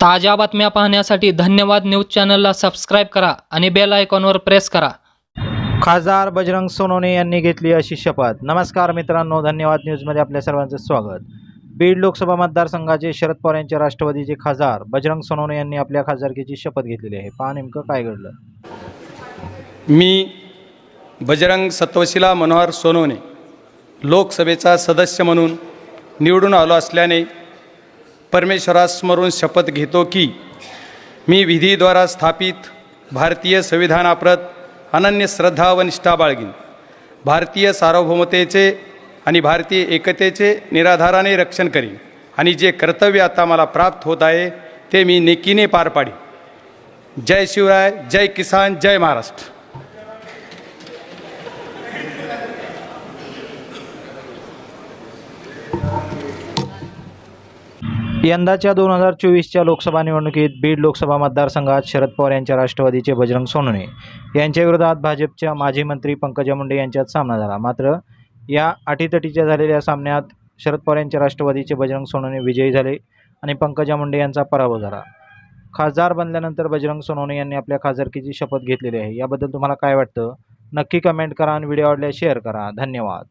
ताज्या बातम्या पाहण्यासाठी धन्यवाद न्यूज चॅनलला सबस्क्राईब करा आणि बेल आयकॉनवर प्रेस करा. खासदार बजरंग सोनवणे यांनी घेतली अशी शपथ. नमस्कार मित्रांनो धन्यवाद न्यूजमध्ये आपल्या सर्वांचं स्वागत. बीड लोकसभा मतदारसंघाचे शरद पवार यांच्या राष्ट्रवादीचे खासदार बजरंग सोनवणे यांनी आपल्या खासदारकीची शपथ घेतलेली आहे. पहा नेमकं काय घडलं. मी बजरंग सत्वशिला मनोहर सोनवणे लोकसभेचा सदस्य म्हणून निवडून आलो असल्याने परमेश्वरास स्मरून शपथ घेतो की मी विधीद्वारा स्थापित भारतीय संविधानाप्रत अनन्य श्रद्धा व निष्ठा बाळगीन. भारतीय सार्वभौमतेचे आणि भारतीय एकतेचे निराधाराने रक्षण करीन आणि जे कर्तव्य आता मला प्राप्त होत आहे ते मी नेकीने पार पाडीन. जय शिवराय जय किसान जय महाराष्ट्र. यंदाच्या दोन हजार चोवीसच्या लोकसभा निवडणुकीत बीड लोकसभा मतदारसंघात शरद पवार यांच्या राष्ट्रवादीचे बजरंग सोनवणे यांच्याविरोधात भाजपच्या माजी मंत्री पंकजा मुंडे यांच्यात सामना झाला. मात्र या अटीतटीच्या झालेल्या सामन्यात शरद पवार यांच्या राष्ट्रवादीचे बजरंग सोनवणे विजयी झाले आणि पंकजा मुंडे यांचा पराभव झाला. खासदार बनल्यानंतर बजरंग सोनवणे यांनी आपल्या खासदारकीची शपथ घेतलेली आहे. याबद्दल तुम्हाला काय वाटतं? नक्की कमेंट करा आणि व्हिडिओ आवडल्यास शेअर करा. धन्यवाद.